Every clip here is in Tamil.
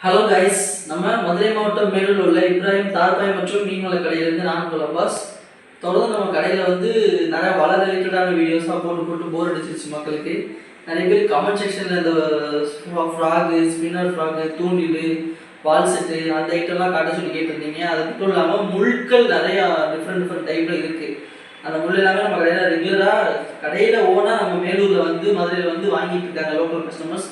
ஹலோ கைஸ் நம்ம மதுரை மாவட்டம் மேலூர் உள்ள இப்ராஹிம் தார்பாய் மற்றும் மீன்வள கடையிலேருந்து நான் உங்கள் தொடர்ந்து நம்ம கடையில் வந்து நிறைய வள ரிலேட்டடான வீடியோஸாக போட்டு போட்டு போர் அடிச்சிருச்சு மக்களுக்கு. நிறைய பேர் கமெண்ட் செக்ஷனில் இந்த ஃப்ராகு ஸ்பின்னர் ஃப்ராகு தூண்டில் வால் செட்டு அந்த ஐட்டம்லாம் காட்ட சொல்லி கேட்டிருந்தீங்க. அது மட்டும் இல்லாமல் முள்கள் நிறையா டிஃப்ரெண்ட் டிஃப்ரெண்ட் டைப்பில் இருக்குது அந்த முள் எல்லாமே நம்ம கடையில் ரெகுலராக கடையில் ஓனாக நம்ம மேலூரில் வந்து மதுரையில் வந்து வாங்கிட்டு இருக்காங்க லோக்கல் கஸ்டமர்ஸ்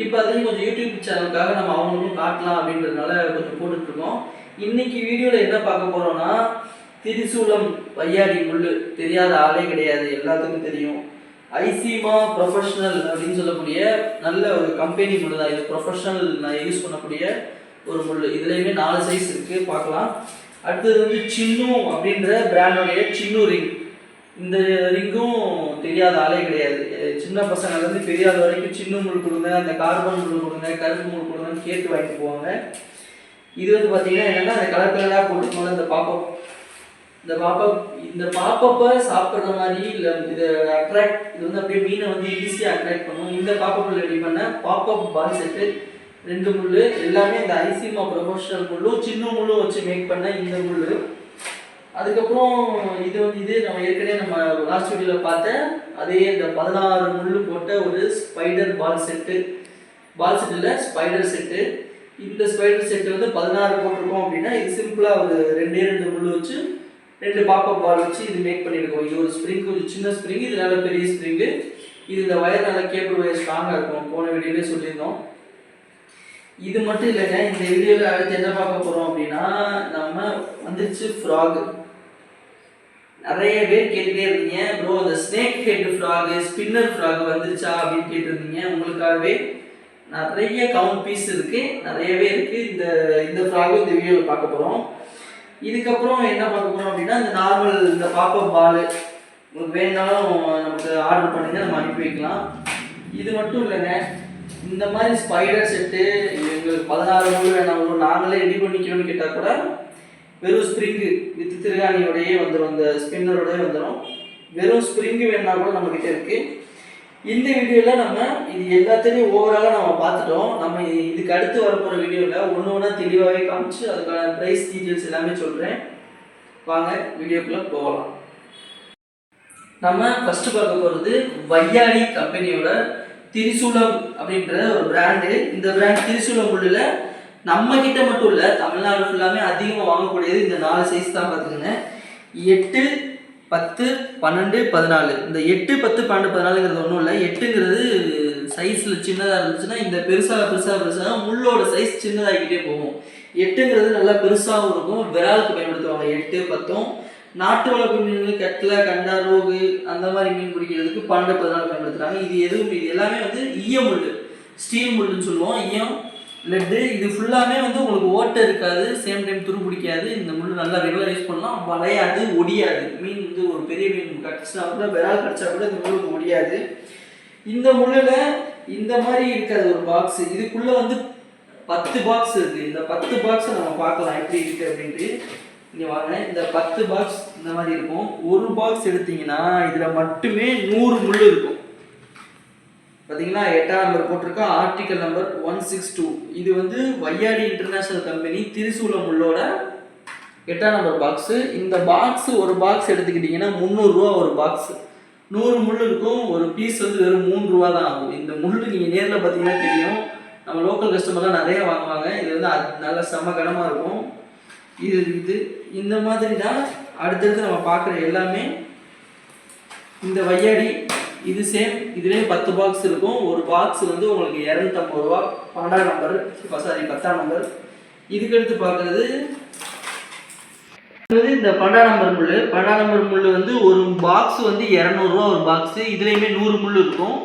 இப்போ அதையும் கொஞ்சம் யூடியூப் சேனலுக்காக நம்ம அவங்களுக்கும் காட்டலாம் அப்படின்றதுனால கொஞ்சம் போட்டுட்ருக்கோம். இன்னைக்கு வீடியோவில் என்ன பார்க்க போகிறோம்னா திரிசூலம் வையாடி முள் தெரியாத ஆளே கிடையாது எல்லாத்துக்கும் தெரியும். ஐசிமா ப்ரொஃபஷனல் அப்படின்னு சொல்லக்கூடிய நல்ல ஒரு கம்பெனி முள் தான். இது ப்ரொஃபஷனல் நான் யூஸ் பண்ணக்கூடிய ஒரு முள் இதுலேயுமே நாலு சைஸ் இருக்குது பார்க்கலாம். அடுத்தது வந்து சின்னு அப்படின்ற பிராண்டோடைய சின்னு ரிங் இந்த ரிங்கும் தெரியாத ஆளே கிடையாது. சின்ன சின்ன பசங்கள்லேருந்து பெரியாத வரைக்கும் சின்ன முள் கொடுங்க அந்த கார்பன் முள் கொடுங்க கருப்பு முள் கொடுங்கன்னு கேட்டு வாங்கிட்டு போவாங்க. இது வந்து பார்த்தீங்கன்னா என்னன்னா அந்த கலர் கலராக போட்டுக்கோங்க இந்த பாப்பப் இந்த பாப்பப் இந்த பாப்பப்பை சாப்பிட்ற மாதிரி இல்லை இது அட்ராக்ட் இது வந்து அப்படியே மீனை வந்து ஈஸியாக அட்ராக்ட் பண்ணும். இந்த பாப்பப்பில் ரெடி பண்ண பாப்பப் பால் செட்டு ரெண்டு முள் எல்லாமே இந்த ஐசிமா ப்ரொஃபஷனல் முள்ளும் சின்ன முள்ளும் வச்சு மேக் பண்ண இந்த முள் அதுக்கப்புறம் இது வந்து இது நம்ம ஏற்கனவே நம்ம லாஸ்ட் வீடியோவில் பார்த்த அதே இந்த பதினாறு முள் போட்ட ஒரு spider ball set ball set இல்லை ஸ்பைடர் செட்டு இந்த ஸ்பைடர் செட்டு வந்து பதினாறு போட்டிருக்கோம் அப்படின்னா இது சிம்பிளாக ஒரு ரெண்டே ரெண்டு முள் வச்சு ரெண்டு பாப்பப் பால் வச்சு இது மேக் பண்ணியிருக்கோம். இது ஒரு ஸ்ப்ரிங் கொஞ்சம் சின்ன ஸ்ப்ரிங் இது நல்ல பெரிய ஸ்ப்ரிங்கு இது இந்த வயர் நல்ல கேபிள் வயர் ஸ்ட்ராங்காக இருக்கும். போன வீடியோலேயே சொல்லியிருந்தோம். இது மட்டும் இல்லைங்க இந்த வீடியோவில் அடுத்து என்ன பார்க்க போகிறோம் அப்படின்னா நம்ம வந்துருச்சு ஃப்ராக் நிறைய பேர் கேட்டுட்டே இருந்தீங்க. ப்ரோ அந்த snake head frog spinner frog வந்துருச்சா அப்படின்னு கேட்டிருந்தீங்க. உங்களுக்காகவே நிறைய கவுண்ட் பீஸ் இருக்கு. நிறையவே இருக்கு. இந்த இந்த ஃப்ராகும் இந்த வீடியோவில் பார்க்க போகிறோம் இதுக்கப்புறம் என்ன பார்க்க போகிறோம் அப்படின்னா இந்த நார்மல் இந்த பாப்பப் பால் உங்களுக்கு வேணாலும் நமக்கு ஆர்டர் பண்ணுங்க. நம்ம அனுப்பி வைக்கலாம். இது மட்டும் இல்லைங்க. இந்த மாதிரி ஸ்பைடர் செட்டு எங்களுக்கு பதினாறு நூறு வேணாம் நாங்களே ரெடி பண்ணிக்கணும்னு கேட்டால் கூட வெறும் ஸ்ப்ரிங்கு வித் திருகாணியோடையே வந்துடும் அந்த ஸ்பின்னரோடய வந்துடும் வெறும் ஸ்ப்ரிங்கு வேணுன்னா கூட நம்மக்கிட்ட இருக்குது இந்த வீடியோவில் நம்ம இது எல்லாத்தையும் ஓவராலாக நம்ம பார்த்துட்டோம். நம்ம இதுக்கு அடுத்து வரப்போகிற வீடியோவில் ஒன்று ஒன்றா தெளிவாகவே காமிச்சு அதுக்கான ப்ரைஸ் டீட்டெயில்ஸ் எல்லாமே சொல்கிறேன் வாங்க வீடியோக்குள்ளே போகலாம். நம்ம ஃபஸ்ட்டு பார்க்க போகிறது வையாடி கம்பெனியோட திரிசூலம் அப்படின்ற ஒரு பிராண்டு இந்த பிராண்ட் திரிசூலம் உள்ளில் நம்ம கிட்ட மட்டும் இல்லை தமிழ்நாடு ஃபுல்லாமே அதிகமாக வாங்கக்கூடியது இந்த நாலு சைஸ் தான் பார்த்துக்கோங்க எட்டு பத்து பன்னெண்டு பதினாலு. இந்த எட்டு பத்து பன்னெண்டு பதினாலுங்கிறது ஒன்றும் இல்லை. எட்டுங்கிறது சைஸில் சின்னதாக இருந்துச்சுன்னா இந்த பெருசாக பெருசாக பெருசாக முள்ளோட சைஸ் சின்னதாகிக்கிட்டே போகும். எட்டுங்கிறது நல்லா பெருசாகவும் இருக்கும். விராலுக்கு பயன்படுத்துவாங்க. எட்டு பத்தும். நாட்டு வளர்ப்பு மீன்கள் கட்டில் கண்டா ரோகு அந்த மாதிரி மீன் பிடிக்கிறதுக்கு பன்னெண்டு பதினாலு பயன்படுத்துகிறாங்க இது எதுவும் இது எல்லாமே வந்து ஈய முள் ஸ்டீல் முள்ளுன்னு சொல்லுவோம். ஈயம் லெட்டு இது ஃபுல்லாமே வந்து உங்களுக்கு ஓட்டை இருக்காது சேம் டைம் துரு பிடிக்காது இந்த முள் நல்லா ரெகுலர் யூஸ் பண்ணலாம் வளையாது ஒடியாது. மீன் வந்து ஒரு பெரிய மீன் கடிச்சினா கூட விரால் கடிச்சா கூட இந்த முள் ஒடியாது. இந்த முள்ளில் இந்த மாதிரி இருக்காது ஒரு பாக்ஸ் இதுக்குள்ளே வந்து பத்து பாக்ஸ் இருக்குது இந்த பத்து பாக்ஸை நம்ம பார்க்கலாம் எப்படி இருக்குது அப்படின்ட்டு. இங்கே வாங்க. இந்த பத்து பாக்ஸ் இந்த மாதிரி இருக்கும். ஒரு பாக்ஸ் எடுத்தீங்கன்னா இதில் மட்டுமே நூறு முள் இருக்கும். பார்த்தீங்கன்னா எட்டாம் நம்பர் போட்டிருக்கா article number one six two இது வந்து வையாடி இன்டர்நேஷனல் கம்பெனி திருசூலம் உள்ளோட எட்டாம் நம்பர் பாக்ஸு இந்த பாக்ஸ் ஒரு பாக்ஸ் எடுத்துக்கிட்டிங்கன்னா முந்நூறுரூவா ஒரு பாக்ஸ் நூறு முள் இருக்கும். ஒரு பீஸ் வந்து வெறும் மூணு ரூபா தான் ஆகும். இந்த முள் நீங்கள் நேரில் பார்த்தீங்கன்னா தெரியும். நம்ம லோக்கல் கஸ்டமர்லாம் நிறைய வாங்குவாங்க. இது வந்து அது நல்ல செம கனமாக இருக்கும். இது இது இந்த மாதிரி தான் அடுத்தடுத்து நம்ம பார்க்குற எல்லாமே. இந்த வையாடி இது சேம் இதுலேயே பத்து பாக்ஸ் இருக்கும். ஒரு பாக்ஸ் வந்து உங்களுக்கு இரநூத்தம்பது ரூபா. பன்னெண்டாம் நம்பர் சாரி பத்தாம் நம்பர் இதுக்கு எடுத்து பார்க்குறது வந்து இந்த பன்னெண்டாம் நம்பர் முள் பன்னெண்டாம் நம்பர் முள் வந்து ஒரு பாக்ஸ் வந்து இரநூறுவா ஒரு பாக்ஸ் இதுலேயுமே நூறு முள் இருக்கும்.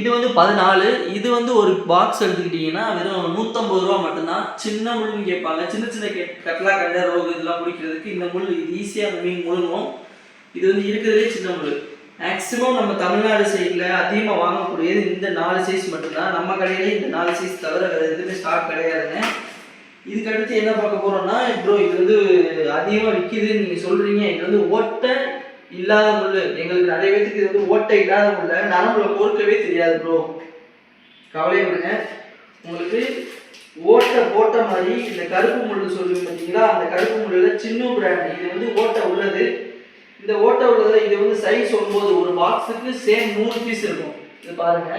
இது வந்து பதினாலு. இது வந்து ஒரு பாக்ஸ் எடுத்துக்கிட்டிங்கன்னா வெறும் நூற்றம்பது ரூபா மட்டும்தான். சின்ன முள்னு கேட்பாங்க. சின்ன சின்ன கெ கட்லா கண்ட ரோகு இதெல்லாம் பிடிக்கிறதுக்கு இந்த முள் இது ஈஸியாக மீன் முழுங்கும். இது வந்து இருக்கிறதே சின்ன முள் மேக்ஸிமம் நம்ம தமிழ்நாடு சைடில் அதிகமாக வாங்கக்கூடியது இந்த நாலு சைஸ் மட்டும்தான். நம்ம கடையிலே இந்த நாலு சைஸ் தவிர வேறு எதுவுமே ஸ்டாக் கிடையாதுங்க. இதுக்கடுத்து என்ன பார்க்க போகிறோம்னா ப்ரோ இது வந்து அதிகமாக விற்கிதுன்னு நீங்கள் சொல்கிறீங்க இது வந்து ஓட்டை இல்லாத முள் எங்களுக்கு நிறைய பேத்துக்கு இது வந்து ஓட்டை இல்லாத முள்ள. நரம்புல பொறுக்கவே தெரியாது ப்ரோ கவலையை விடுங்க. உங்களுக்கு ஓட்டை போட்ட மாதிரி இந்த கருப்பு முள் சொல்லுங்க பார்த்தீங்களா அந்த கருப்பு முள்ளில் சின்ன பிராண்ட் இது வந்து ஓட்டை உள்ளது. இந்த ஓட்டை உள்ளதுல இது வந்து சைஸ் ஒன்பது ஒரு பாக்ஸுக்கு சேம் நூறு பீஸ் இருக்கும். இது பாருங்க.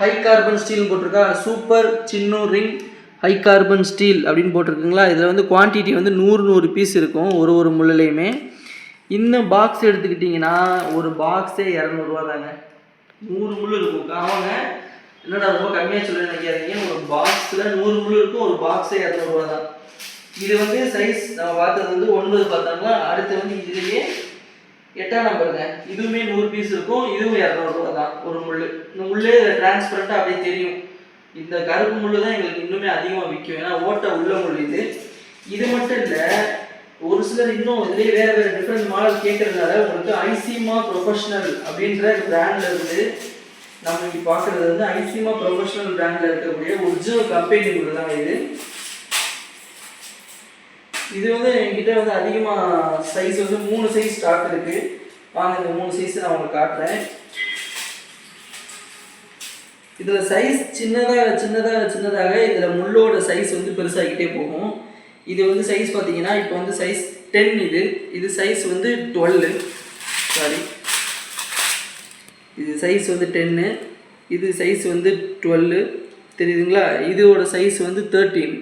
ஹை கார்பன் ஸ்டீல் போட்டிருக்கா? சூப்பர் சின்ன ரிங் ஹை கார்பன் ஸ்டீல் அப்படின்னு போட்டிருக்குங்களா? இதில் வந்து குவான்டிட்டி வந்து நூறு நூறு பீஸ் இருக்கும் ஒரு ஒரு முள்ளிலையுமே. இந்த பாக்ஸ் எடுத்துக்கிட்டிங்கன்னா ஒரு பாக்ஸே இரநூறுவா தாங்க. நூறு முள் இருக்கும். ஆமாங்க என்னடா ரொம்ப கம்மியாக சொல்ல நினைக்காதீங்க. ஒரு பாக்ஸில் நூறு முள் இருக்கும் ஒரு பாக்ஸே இரநூறுவா தான். இது வந்து சைஸ் நம்ம பார்த்தது வந்து ஒன்பது பார்த்தோம்னா அடுத்து வந்து இதுலேயே எட்டாம் நம்பருங்க இதுவுமே நூறு பீஸ் இருக்கும். இதுவும் இரநூறுவா தான். ஒரு முள் இந்த முள்ளே டிரான்ஸ்பரண்ட்டாக அப்படியே தெரியும். இந்த கருப்பு முள் தான் எங்களுக்கு இன்னுமே அதிகமாக விற்கும். ஏன்னா ஓட்டை உள்ள முள் இது. இது மட்டும் இல்லை ஒரு சிலர் இன்னும் இதுலேயே வேறு வேறு டிஃப்ரெண்ட் மாடல் கேட்குறதுனால உங்களுக்கு ஐசிமா ப்ரொஃபஷனல் அப்படின்ற பிராண்டில் இருந்து நம்ம இங்கே பார்க்குறது வந்து ஐசிமா ப்ரொஃபஷனல் பிராண்டில் இருக்கக்கூடிய ஒரிஜினல் கம்பெனி முள் தான் இது. இது வந்து என்கிட்ட வந்து அதிகமாக சைஸ் வந்து மூணு சைஸ் ஸ்டாக் இருக்கு. வாங்க இந்த மூணு சைஸ் நான் உங்களுக்கு காட்டுறேன். இதில் சைஸ் சின்னதாக சின்னதாக சின்னதாக இதில் முள்ளோட சைஸ் வந்து பெருசாகிக்கிட்டே போகும். இது வந்து சைஸ் பார்த்தீங்கன்னா இப்போ வந்து சைஸ் டென் இது. இது சைஸ் வந்து டுவெல்லு சாரி இது சைஸ் வந்து டென்னு இது சைஸ் வந்து டுவெல்லு தெரியுதுங்களா? இதோட சைஸ் வந்து தேர்ட்டீன்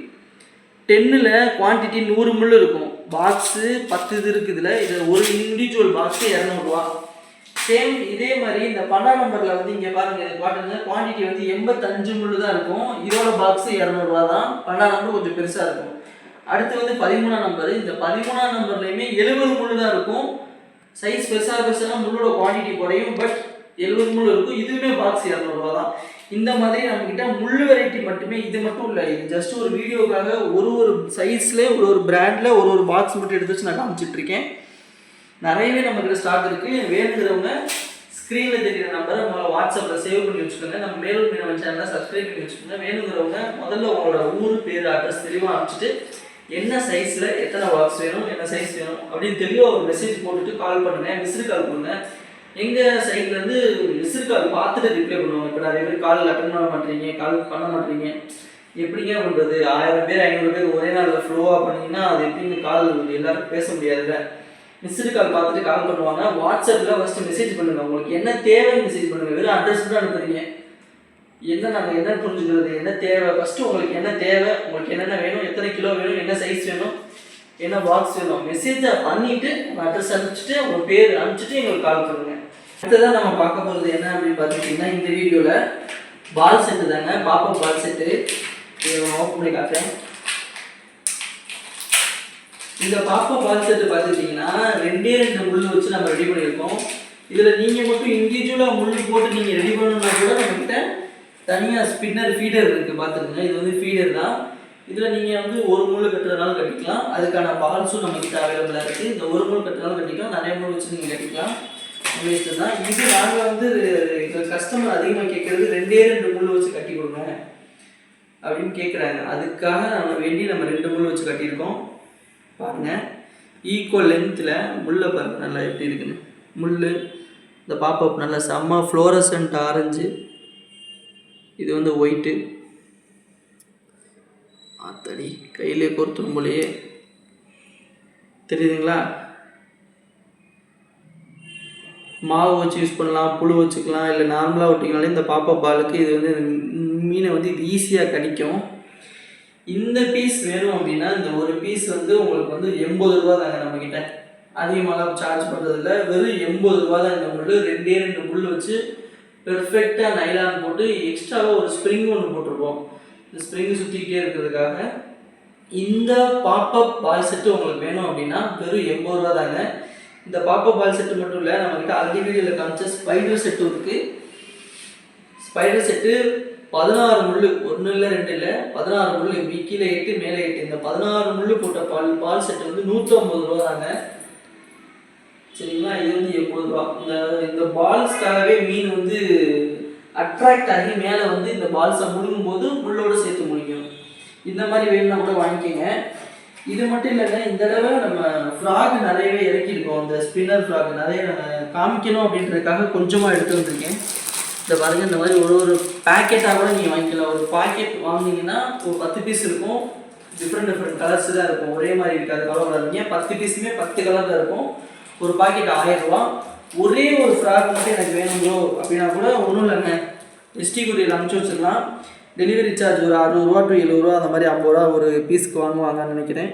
டென்னில் குவான்டிட்டி நூறு முள் இருக்கும். பாக்ஸு பத்து இது இருக்குதுல இது ஒரு இண்டிவிஜுவல் பாக்ஸு இரநூறுவா சேம் இதே மாதிரி இந்த பன்னெண்டாம் நம்பரில் வந்து இங்கே பாருங்கள் இது பாட்டுங்க குவான்டிட்டி வந்து எண்பத்தஞ்சு முள் தான் இருக்கும். இதோட பாக்ஸு இரநூறுவா தான். பன்னெண்டாம் நம்பர் கொஞ்சம் பெருசாக இருக்கும். அடுத்து வந்து பதிமூணாம் நம்பர். இந்த பதிமூணாம் நம்பர்லையுமே எழுபது முள் தான் இருக்கும். சைஸ் பெருசாக பெருசாக முள்ளோட குவான்டிட்டி குறையும். பட் எழுபது முள் இருக்கும். இதுவுமே பாக்ஸ் இரநூறுவா தான். இந்த மாதிரி நம்மக்கிட்ட முள் வெரைட்டி மட்டுமே இது மட்டும் இல்லை. இது ஜஸ்ட் ஒரு வீடியோக்காக ஒரு ஒரு சைஸ்லேயே ஒரு ஒரு பிராண்டில் ஒரு ஒரு பாக்ஸ் மட்டும் எடுத்து வச்சு நான் காமிச்சிட்டு இருக்கேன் நிறையவே நம்மக்கிட்ட ஸ்டாக் இருக்குது வேணுங்கிறவங்க ஸ்க்ரீனில் தெரியுற நம்பரை உங்களை வாட்ஸ்அப்பில் சேவ் பண்ணி வச்சுக்கோங்க. நம்ம மேலும் நம்ம சேனலை சப்ஸ்கிரைப் பண்ணி வச்சுக்கோங்க. வேணுங்கிறவங்க முதல்ல உங்களோட ஊர் பேர் அட்ரஸ் தெளிவாக அனுப்பிச்சிட்டு என்ன சைஸில் எத்தனை பாக்ஸ் வேணும் என்ன சைஸ் வேணும் அப்படின்னு தெளிவாக ஒரு மெசேஜ் போட்டுட்டு கால் பண்ணுங்கள் மிஸ்டு கால் பண்ணுங்க. எங்கள் சைட்லேருந்து மிஸ் கால் பார்த்துட்டு ரிப்ளை பண்ணுவாங்க. இப்போ நிறைய பேர் கால் அட்டன் பண்ண மாட்டீங்க கால் பண்ண மாட்டீங்க எப்படிங்க பண்ணுறது ஆயிரம் பேர் ஐநூறு பேர் ஒரே நாளில் ஃப்ளோவாக பண்ணீங்கன்னா அது எப்படின்னு கால் எல்லாருக்கும் பேச முடியாதுல்ல? மிஸ்டு கால் பார்த்துட்டு கால் பண்ணுவாங்க. வாட்ஸ்அப்பில் ஃபஸ்ட்டு மெசேஜ் பண்ணுங்க. உங்களுக்கு என்ன தேவைன்னு மெசேஜ் பண்ணுங்க. வெறும் அட்ரஸ் தான் அனுப்புறீங்க. என்ன நாங்கள் என்ன புரிஞ்சுக்கிறது? என்ன தேவை? ஃபஸ்ட்டு உங்களுக்கு என்ன தேவை? உங்களுக்கு என்னென்ன வேணும்? எத்தனை கிலோ வேணும்? என்ன சைஸ் வேணும்? என்ன பாக்ஸ் வேணும் மெசேஜை பண்ணிவிட்டு உங்கள் அட்ரஸ் அனுப்பிச்சிட்டு உங்கள் பேர் அனுப்பிச்சிட்டு எங்களுக்கு கால் பண்ணுங்க. அடுத்ததான் நம்ம பார்க்க போகிறது என்ன அப்படின்னு பார்த்துக்கிட்டிங்கன்னா இந்த வீடியோவில் பால் செட்டு தாங்க. பாப்பா பால் செட்டு ஓப்பன் பண்ணி காட்டுறேன். இந்த பாப்பா பால் செட்டு பார்த்துக்கிட்டிங்கன்னா ரெண்டே ரெண்டு முள் வச்சு நம்ம ரெடி பண்ணியிருக்கோம். இதில் நீங்கள் மட்டும் இண்டிவிஜுவலாக முள் போட்டு நீங்கள் ரெடி பண்ணணும்னா கூட நம்மக்கிட்ட தனியாக ஸ்பின்னர் ஃபீடர் இருக்குது பார்த்துருங்க. இது வந்து ஃபீடர் தான். இதில் நீங்கள் வந்து ஒரு முள் கட்டுறதுனாலும் கட்டிக்கலாம். அதுக்கான பால்ஸும் நம்மக்கிட்ட அவைலபிளாக இருக்குது இந்த ஒரு முள் கட்டுறதுனால கட்டிக்கலாம். நிறைய முள் வச்சு நீங்கள் கட்டிக்கலாம். உங்கள் இஷ்டம் தான் இது நாங்கள் வந்து எங்கள் கஸ்டமர் அதிகமாக கேட்குறது ரெண்டே ரெண்டு முள் வச்சு கட்டி கொடுங்க அப்படின்னு கேட்குறாங்க அதுக்காக நம்ம வேண்டி நம்ம ரெண்டு முள் வச்சு கட்டியிருக்கோம். பாருங்க. ஈக்குவல் லென்த்தில் முள்ளை பாருங்க. நல்லா எப்படி இருக்குன்னு. முள் இந்த பாப்பப் நல்லா செம்ம ஃப்ளோரசன்ட் ஆரஞ்சு இது வந்து ஒயிட்டு ஆத்தடி கையிலே பொறுத்தணும் போலயே. தெரியுதுங்களா? மாவு வச்சு யூஸ் பண்ணலாம் புழு வச்சுக்கலாம் இல்லை நார்மலாக விட்டிங்கனாலே இந்த பாப்பா பாலுக்கு இது வந்து மீனை வந்து இது ஈஸியாக கடிக்கும். இந்த பீஸ் வேணும் அப்படின்னா இந்த ஒரு பீஸ் வந்து உங்களுக்கு வந்து எண்பது ரூபா தாங்க நம்மக்கிட்ட அதிகமாகலாம் சார்ஜ் பண்ணுறதில்ல வெறும் எண்பது ரூபா தான் இந்த முள் ரெண்டே ரெண்டு முள் வச்சு பெர்ஃபெக்டாக நைலான் போட்டு எக்ஸ்ட்ராவாக ஒரு ஸ்ப்ரிங் ஒன்று போட்டிருப்போம். இந்த ஸ்ப்ரிங் சுற்றிக்கிட்டே இருக்கிறதுக்காக இந்த பாப்பப் பால் செட்டு உங்களுக்கு வேணும் அப்படின்னா வெறும் எண்பது ரூபா தாங்க. இந்த பாப்பப் பால் செட்டு மட்டும் இல்லை நம்மக்கிட்ட ஆல்ரெடி வீடியோவில் காமிச்ச ஸ்பைடர் செட்டும் இருக்குது ஸ்பைடர் செட்டு பதினாறு முள் ஒன்று இல்லை ரெண்டு இல்லை பதினாறு முள் இப்படி கீழே எட்டு மேலே எட்டு. இந்த பதினாறு முள் போட்ட பால் பால் செட்டு வந்து நூற்றம்பது ரூபா தாங்க. சரிங்களா? இது வந்து எண்பது ரூபா. இந்த இந்த பால்ஸ்க்காகவே மீன் வந்து அட்ராக்ட் ஆகி மேலே வந்து இந்த பால்ஸை முழுங்கும் போது முள்ளோடு சேர்த்து முழிக்கும் இந்த மாதிரி வேணும்னா கூட வாங்கிக்கோங்க. இது மட்டும் இல்லைங்க இந்த தடவை நம்ம ஃப்ராக் நிறையவே இறக்கியிருக்கோம். இந்த ஸ்பின்னர் ஃப்ராக் நிறைய காமிக்கணும் அப்படின்றதுக்காக கொஞ்சமாக எடுத்து வந்திருக்கேன். இந்த பாருங்க இந்த மாதிரி ஒரு ஒரு பேக்கெட்டாக கூட நீங்கள் வாங்கிக்கலாம். ஒரு பாக்கெட் வாங்கினீங்கன்னா ஒரு பத்து பீஸ் இருக்கும். டிஃப்ரெண்ட் டிஃப்ரெண்ட் கலர்ஸ் தான் இருக்கும். ஒரே மாதிரி இருக்காது. கவலைப்படாதீங்க பத்து பீஸுமே பத்து கலர் தான் இருக்கும். ஒரு பாக்கெட் ஆயிரம் ரூபா ஒரே ஒரு ஃப்ராக் மட்டும் எனக்கு வேணும் ப்ரோ அப்படின்னா கூட ஒன்றும் இல்லைங்க. எஸ்டி குரியர் அனுப்பிச்சி வச்சிடலாம். டெலிவரி சார்ஜ் ஒரு அறுபதுரூவா டு எழுபதுரூவா அந்த மாதிரி ஐம்பது ரூபா ஒரு பீஸ்க்கு வாங்குவாங்கன்னு நினைக்கிறேன்.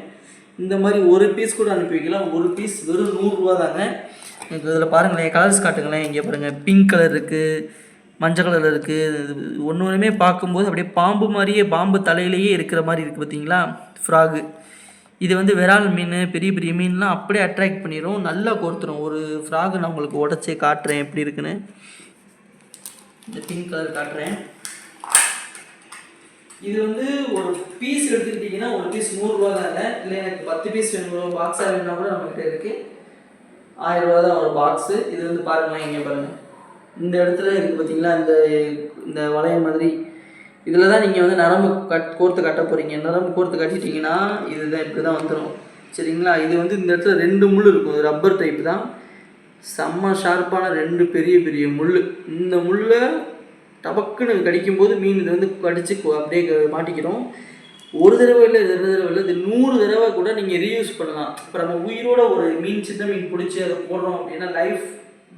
இந்த மாதிரி ஒரு பீஸ் கூட அனுப்பி வைக்கலாம். ஒரு பீஸ் வெறும் நூறுரூவா தாங்க. எனக்கு இதில் பாருங்களேன் கலர்ஸ் காட்டுங்களேன். இங்கே பாருங்கள் பிங்க் கலர் இருக்குது மஞ்சள் கலர் இருக்குது ஒன்று ஒன்றுமே பார்க்கும்போது அப்படியே பாம்பு மாதிரியே பாம்பு தலையிலேயே இருக்கிற மாதிரி இருக்குது பார்த்தீங்களா ஃப்ராகு இது வந்து விரால் மீன் பெரிய பெரிய மீன்லாம் அப்படியே அட்ராக்ட் பண்ணிடும் நல்லா கொடுத்துரும் ஒரு ஃப்ராகு நான் உங்களுக்கு உடச்சே காட்டுறேன். எப்படி இருக்குன்னு. இந்த பிங்க் கலர் காட்டுறேன். இது வந்து ஒரு பீஸ் எடுத்துக்கிட்டிங்கன்னா ஒரு பீஸ் நூறுரூவா தாங்க இல்லை. எனக்கு பத்து பீஸ் வேணும் பாக்ஸாக வேணும்னா கூட நம்மகிட்ட இருக்குது ஆயிரம் ரூபா தான் ஒரு பாக்ஸு இது வந்து பாருங்களேன் இங்கே பாருங்கள் இந்த இடத்துல இருக்குது பார்த்தீங்களா இந்த இந்த வளையம் மாதிரி இதில் தான் நீங்கள் வந்து நரம்பு கட் கோர்த்து கட்ட போகிறீங்க நரம்பு கோர்த்து கட்டிட்டீங்கன்னா இதுதான் இப்படி தான் வந்துடும் சரிங்களா? இது வந்து இந்த இடத்துல ரெண்டு முள் இருக்கும். ரப்பர் டைப் தான். செம்ம ஷார்ப்பான ரெண்டு பெரிய பெரிய முள் இந்த முள்ளை டபக்குன்னு கடிக்கும்போது மீன் இதை வந்து கடிச்சு அப்படியே க- மாட்டிக்கிறோம் ஒரு தடவை இல்லை ரெண்டு தடவை இல்லை இது நூறு தடவை கூட நீங்கள் ரீயூஸ் பண்ணலாம். இப்போ நம்ம உயிரோட ஒரு மீன் சின்ன மீன் பிடிச்சி அதை போடுறோம் அப்படின்னா லைஃப்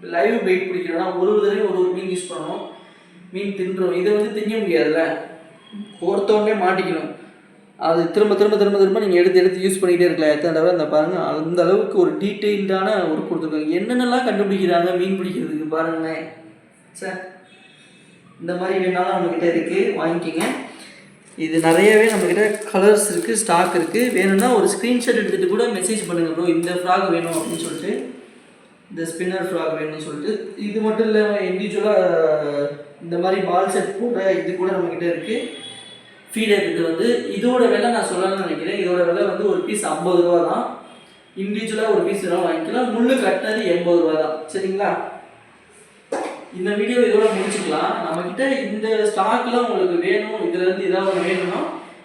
லைவ் வெயிட் பிடிக்கிறோம்னா ஒரு ஒரு தடவையும் ஒரு ஒரு மீன் யூஸ் பண்ணணும். மீன் தின்றோம். இதை வந்து திங்க முடியாதுல்ல? கோர்த்தோடனே மாட்டிக்கணும். அது திரும்ப திரும்ப திரும்ப திரும்ப நீங்கள் எடுத்து எடுத்து யூஸ் பண்ணிக்கிட்டே இருக்கலாம் எத்தனை தடவை இந்த பாருங்கள் அந்த அளவுக்கு ஒரு டீட்டெயில்டான ஒரு கொடுத்துருக்காங்க. என்னென்னலாம் கண்டுபிடிக்கிறாங்க மீன் பிடிக்கிறதுக்கு பாருங்களேன். சார் இந்த மாதிரி வேணாலும் நம்மக்கிட்ட இருக்குது வாங்கிக்கிங்க. இது நிறையவே நம்மக்கிட்ட கலர்ஸ் இருக்குது ஸ்டாக் இருக்குது வேணும்னா ஒரு ஸ்க்ரீன்ஷாட் எடுத்துகிட்டு கூட மெசேஜ் பண்ணுங்கள் ப்ரோ இந்த ஃப்ராக் வேணும் அப்படின்னு சொல்லிட்டு. இந்த ஸ்பின்னர் ஃப்ராக் வேணும்னு சொல்லிட்டு. இது மட்டும் இல்லாமல் இண்டிவிஜுவலாக இந்த மாதிரி பால் செட் கூட இது கூட நம்மக்கிட்ட இருக்குது ஃபீடர் இது வந்து இதோட விலை நான் சொல்லணும்னு நினைக்கிறேன். இதோட விலை வந்து ஒரு பீஸ் ஐம்பது ரூபா தான். இண்டிவிஜுவலாக ஒரு பீஸ் வேணாலும் வாங்கிக்கலாம். முள்ளு கட்டினது எண்பது ரூபா தான். சரிங்களா? இந்த வீடியோ இதோட முடிச்சுக்கலாம். நம்மக்கிட்ட இந்த ஸ்டாக்லாம் உங்களுக்கு வேணும். இதுலேருந்து ஏதாவது வேணும்னா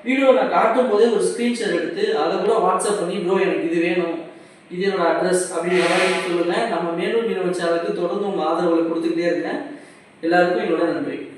வீடியோ நான் காட்டும் போதே ஒரு ஸ்க்ரீன்ஷாட் எடுத்து அதை கூட வாட்ஸ்அப் பண்ணி ப்ரோ எனக்கு இது வேணும். இது என்னோட அட்ரஸ் அப்படிங்கிற மாதிரி சொல்லுங்கள் நம்ம மேலும் மீனவ சேனலுக்கு தொடர்ந்து உங்கள் ஆதரவுகளை கொடுத்துக்கிட்டே இருக்கேன். எல்லாருக்கும் என்னோட நன்றி.